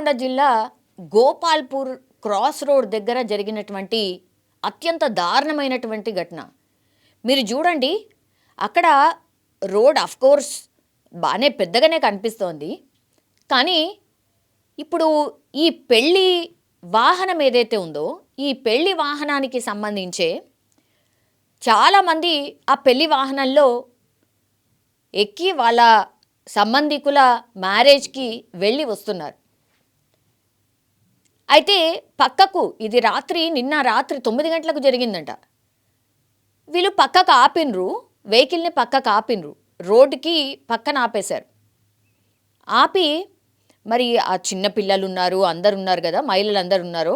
నల్గొండ జిల్లా Gopalpur cross road దగ్గర జరిగినటువంటి అత్యంత దారుణమైనటువంటి ఘటన. మీరు చూడండి అక్కడ రోడ్ కోర్స్ బాగానే పెద్దగానే కనిపిస్తోంది. కానీ ఇప్పుడు ఈ పెళ్ళి వాహనం ఏదైతే ఉందో ఈ పెళ్ళి వాహనానికి సంబంధించే చాలామంది ఆ పెళ్ళి వాహనంలో ఎక్కి వాళ్ళ సంబంధికుల మ్యారేజ్కి వెళ్ళి వస్తున్నారు. అయితే పక్కకు ఇది రాత్రి నిన్న రాత్రి తొమ్మిది గంటలకు జరిగిందంట. వీళ్ళు పక్కకు ఆపినరు వెహికల్ని పక్కకు ఆపినరు రోడ్డుకి పక్కన ఆపేశారు. ఆపి మరి ఆ చిన్న పిల్లలు ఉన్నారు అందరు ఉన్నారు కదా మహిళలు అందరు ఉన్నారు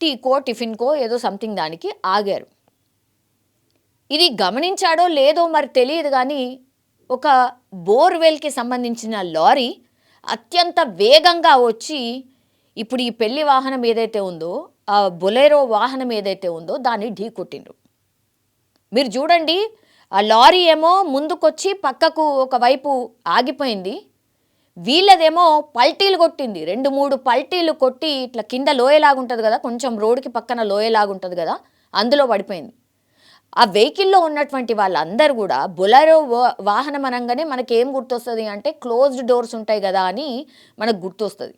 టీకో టిఫిన్కో ఏదో సంథింగ్ దానికి ఆగారు. ఇది గమనించాడో లేదో మరి తెలియదు కానీ ఒక బోర్వెల్కి సంబంధించిన లారీ అత్యంత వేగంగా వచ్చి ఇప్పుడు ఈ పెళ్ళి వాహనం ఏదైతే ఉందో ఆ బొలేరో వాహనం ఏదైతే ఉందో దాన్ని ఢీకొట్టిండ్రు మీరు చూడండి ఆ లారీ ఏమో ముందుకొచ్చి పక్కకు ఒకవైపు ఆగిపోయింది వీళ్ళదేమో పల్టీలు కొట్టింది. రెండు మూడు పల్టీలు కొట్టి ఇట్లా కింద లోయలాగుంటుంది కదా కొంచెం రోడ్డుకి పక్కన లోయలాగుంటుంది కదా అందులో పడిపోయింది. ఆ వెహికల్లో ఉన్నటువంటి వాళ్ళందరూ కూడా బొలరో వాహనం అనగానే మనకి ఏం గుర్తొస్తుంది అంటే క్లోజ్డ్ డోర్స్ ఉంటాయి కదా అని మనకు గుర్తొస్తుంది.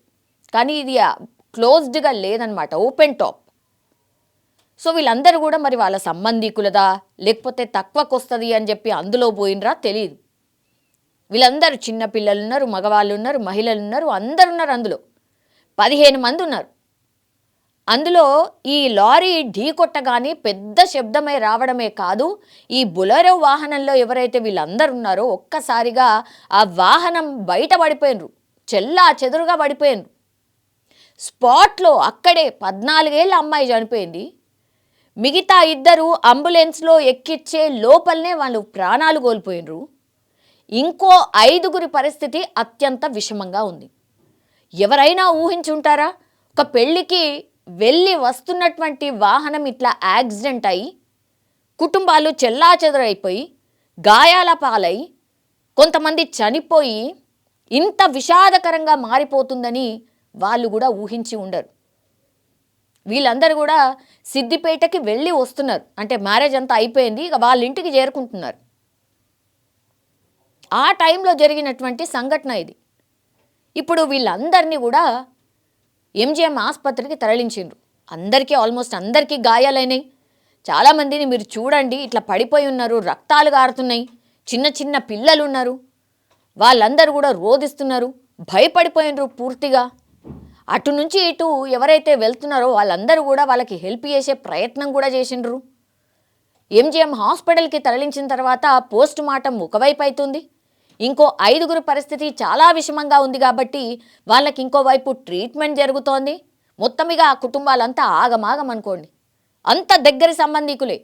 కానీ ఇది క్లోజ్డ్గా లేదనమాట ఓపెన్ టాప్. సో వీళ్ళందరూ కూడా మరి వాళ్ళ సంబంధికులదా లేకపోతే తక్కువకు వస్తుంది అని చెప్పి అందులో పోయినరా తెలియదు వీళ్ళందరూ చిన్న పిల్లలు ఉన్నారు మగవాళ్ళు ఉన్నారు మహిళలు ఉన్నారు అందరు ఉన్నారు అందులో. పదిహేను మంది ఉన్నారు అందులో ఈ లారీ ఢీ కొట్టగానే పెద్ద శబ్దమై రావడమే కాదు ఈ బులరో వాహనంలో ఎవరైతే వీళ్ళందరూ ఉన్నారో ఒక్కసారిగా ఆ వాహనం బయట పడిపోయినరు చెల్లా చెదురుగా పడిపోయినరు. స్పాట్లో అక్కడే పద్నాలుగేళ్ళ అమ్మాయి చనిపోయింది. మిగతా ఇద్దరు అంబులెన్స్లో ఎక్కిచ్చే లోపలనే వాళ్ళు ప్రాణాలు కోల్పోయినరు. ఇంకో ఐదుగురి పరిస్థితి అత్యంత విషమంగా ఉంది. ఎవరైనా ఊహించుంటారా ఒక పెళ్ళికి వెళ్ళి వస్తున్నటువంటి వాహనం ఇట్లా యాక్సిడెంట్ అయి కుటుంబాలు చెల్లాచెదరైపోయి గాయాల పాలై కొంతమంది చనిపోయి ఇంత విషాదకరంగా మారిపోతుందని వాళ్ళు కూడా ఊహించి ఉండరు. వీళ్ళందరూ కూడా సిద్దిపేటకి వెళ్ళి వస్తున్నారు. అంటే మ్యారేజ్ అంతా అయిపోయింది ఇక వాళ్ళ ఇంటికి చేరుకుంటున్నారు. ఆ టైంలో జరిగినటువంటి సంఘటన ఇది. ఇప్పుడు వీళ్ళందరినీ కూడా ఎంజిఎం ఆసుపత్రికి తరలించిండ్రు. అందరికీ ఆల్మోస్ట్ అందరికీ గాయాలైనాయి. చాలామందిని మీరు చూడండి ఇట్లా పడిపోయి ఉన్నారు రక్తాలు గారుతున్నాయి చిన్న చిన్న పిల్లలు ఉన్నారు వాళ్ళందరూ కూడా రోధిస్తున్నారు భయపడిపోయినరు పూర్తిగా. అటు నుంచి ఇటు ఎవరైతే వెళ్తున్నారో వాళ్ళందరూ కూడా వాళ్ళకి హెల్ప్ చేసే ప్రయత్నం కూడా చేసిండ్రు. ఎంజిఎం హాస్పిటల్కి తరలించిన తర్వాత పోస్ట్ మార్టం ఒకవైపు అవుతుంది ఇంకో ఐదుగురు పరిస్థితి చాలా విషమంగా ఉంది కాబట్టి వాళ్ళకి ఇంకోవైపు ట్రీట్మెంట్ జరుగుతోంది. మొత్తమిగా ఆ కుటుంబాలంతా ఆగమాగం అనుకోండి. అంత దగ్గరి సంబంధికులే.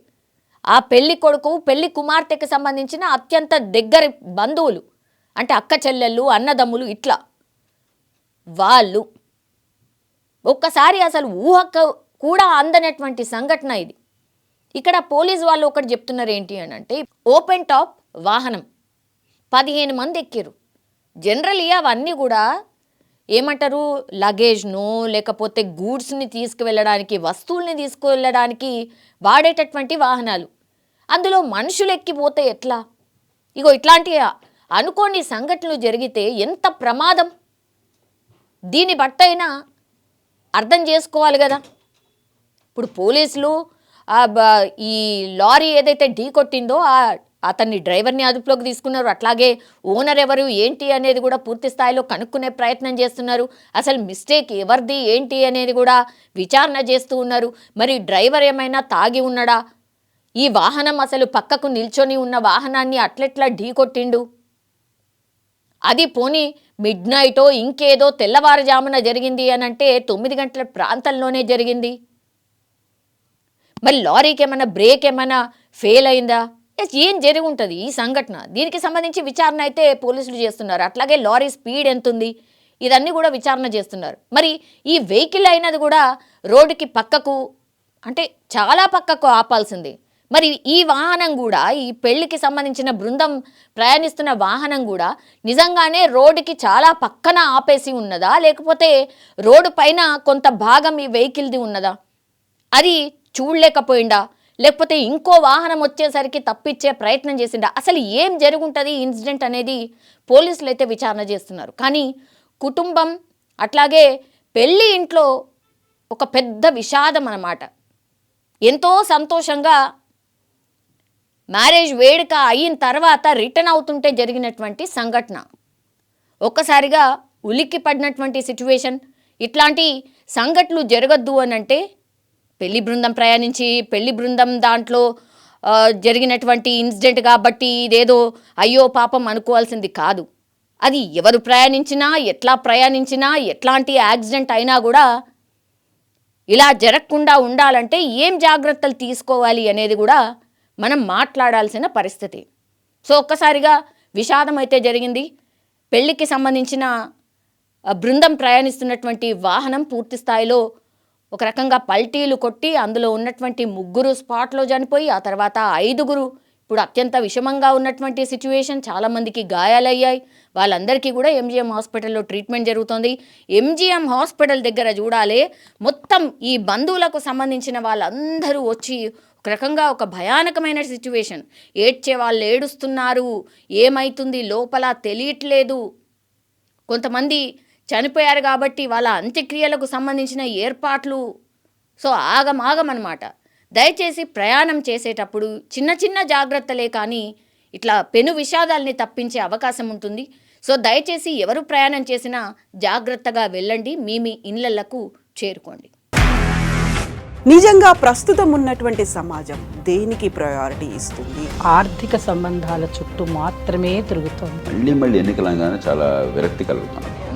ఆ పెళ్ళి కొడుకు పెళ్ళి కుమార్తెకి సంబంధించిన అత్యంత దగ్గరి బంధువులు అంటే అక్క చెల్లెళ్ళు అన్నదమ్ములు ఇట్లా. వాళ్ళు ఒక్కసారి అసలు ఊహకు కూడా అందనటువంటి సంఘటన ఇది. ఇక్కడ పోలీస్ వాళ్ళు ఒకటి చెప్తున్నారు ఏంటి అని అంటే ఓపెన్ టాప్ వాహనం. పదిహేను మంది ఎక్కారు జనరలీ అవన్నీ కూడా ఏమంటారు లగేజ్ను లేకపోతే గూడ్స్ని తీసుకువెళ్ళడానికి వస్తువుల్ని తీసుకువెళ్ళడానికి వాడేటటువంటి వాహనాలు. అందులో మనుషులు ఎక్కిపోతే ఎట్లా? ఇగో ఇట్లాంటి అనుకోని సంఘటనలు జరిగితే ఎంత ప్రమాదం? దీని బట్టైనా అర్థం చేసుకోవాలి కదా. ఇప్పుడు పోలీసులు బ- ఈ లారీ ఏదైతే ఢీ కొట్టిందో ఆ అతన్ని డ్రైవర్ని అదుపులోకి తీసుకున్నారు. అట్లాగే ఓనర్ ఎవరు ఏంటి అనేది కూడా పూర్తి స్థాయిలో కనుక్కునే ప్రయత్నం చేస్తున్నారు. అసలు మిస్టేక్ ఎవరిది ఏంటి అనేది కూడా విచారణ చేస్తూ ఉన్నారు. మరి డ్రైవర్ ఏమైనా తాగి ఉన్నాడా? ఈ వాహనం అసలు పక్కకు నిల్చొని ఉన్న వాహనాన్ని అట్లెట్లా ఢీ కొట్టిండు? అది పోనీ మిడ్ నైటో ఇంకేదో తెల్లవారుజామున జరిగింది అని అంటే తొమ్మిది గంటల ప్రాంతంలోనే జరిగింది. మరి లారీకి ఏమైనా బ్రేక్ ఏమైనా ఫెయిల్ అయిందా? ఎస్, ఏం జరిగి ఉంటుంది ఈ సంఘటన. దీనికి సంబంధించి విచారణ అయితే పోలీసులు చేస్తున్నారు. అట్లాగే లారీ స్పీడ్ ఎంత ఉంది ఇదన్నీ కూడా విచారణ చేస్తున్నారు. మరి ఈ వెహికల్ అయినది కూడా రోడ్డుకి పక్కకు అంటే చాలా పక్కకు ఆపాల్సింది. మరి ఈ వాహనం కూడా ఈ పెళ్ళికి సంబంధించిన బృందం ప్రయాణిస్తున్న వాహనం కూడా నిజంగానే రోడ్డుకి చాలా పక్కన ఆపేసి ఉన్నదా? లేకపోతే రోడ్డు పైన కొంత భాగం ఈ వెహికల్ది ఉన్నదా? అది చూడలేకపోయిండా లేకపోతే ఇంకో వాహనం వచ్చేసరికి తప్పించే ప్రయత్నం చేసిండా అసలు ఏం జరుగుంటుంది ఈ ఇన్సిడెంట్ అనేది పోలీసులు అయితే విచారణ చేస్తున్నారు. కానీ కుటుంబం అట్లాగే పెళ్ళి ఇంట్లో ఒక పెద్ద విషాదం అన్నమాట. ఎంతో సంతోషంగా మ్యారేజ్ వేడుక అయిన తర్వాత రిటర్న్ అవుతుంటే జరిగినటువంటి సంఘటన. ఒక్కసారిగా ఉలిక్కి పడినటువంటి సిచ్యువేషన్ ఇట్లాంటి సంఘటనలు జరగద్దు అని అంటే పెళ్ళి బృందం ప్రయాణించి పెళ్ళి బృందం దాంట్లో జరిగినటువంటి ఇన్సిడెంట్ కాబట్టి ఇదేదో అయ్యో పాపం అనుకోవాల్సింది కాదు. అది ఎవరు ప్రయాణించినా ఎట్లా ప్రయాణించినా ఎట్లాంటి యాక్సిడెంట్ అయినా కూడా ఇలా జరగకుండా ఉండాలంటే ఏం జాగ్రత్తలు తీసుకోవాలి అనేది కూడా మనం మాట్లాడాల్సిన పరిస్థితి. సో ఒక్కసారిగా విషాదం అయితే జరిగింది. పెళ్ళికి సంబంధించిన బృందం ప్రయాణిస్తున్నటువంటి వాహనం పూర్తి స్థాయిలో ఒక రకంగా పల్టీలు కొట్టి అందులో ఉన్నటువంటి ముగ్గురు స్పాట్లో చనిపోయి ఆ తర్వాత ఐదుగురు ఇప్పుడు అత్యంత విషమంగా ఉన్నటువంటి సిచ్యువేషన్ చాలామందికి గాయాలయ్యాయి. వాళ్ళందరికీ కూడా ఎంజిఎం హాస్పిటల్లో ట్రీట్మెంట్ జరుగుతుంది. ఎంజిఎం హాస్పిటల్ దగ్గర చూడాలి మొత్తం ఈ బంధువులకు సంబంధించిన వాళ్ళందరూ వచ్చి ఒక రకంగా ఒక భయానకమైన సిచ్యువేషన్ ఏడ్చే వాళ్ళు ఏడుస్తున్నారు ఏమైతుంది లోపల తెలియట్లేదు. కొంతమంది చనిపోయారు కాబట్టి వాళ్ళ అంత్యక్రియలకు సంబంధించిన ఏర్పాట్లు. సో ఆగం ఆగం అనమాట దయచేసి ప్రయాణం చేసేటప్పుడు చిన్న చిన్న జాగ్రత్తలే కానీ ఇట్లా పెను విషాదాల్ని తప్పించే అవకాశం ఉంటుంది. సో దయచేసి ఎవరు ప్రయాణం చేసినా జాగ్రత్తగా వెళ్ళండి. మీ మీ ఇళ్ళకు చేరుకోండి. నిజంగా ప్రస్తుతం ఉన్నటువంటి సమాజం దేనికి ప్రయారిటీ ఇస్తుంది? ఆర్థిక సంబంధాల చుట్టూ మాత్రమే తిరుగుతోంది. మళ్ళీ మళ్ళీ ఎన్నికలంగానే చాలా విరక్తి కలుగుతున్నాం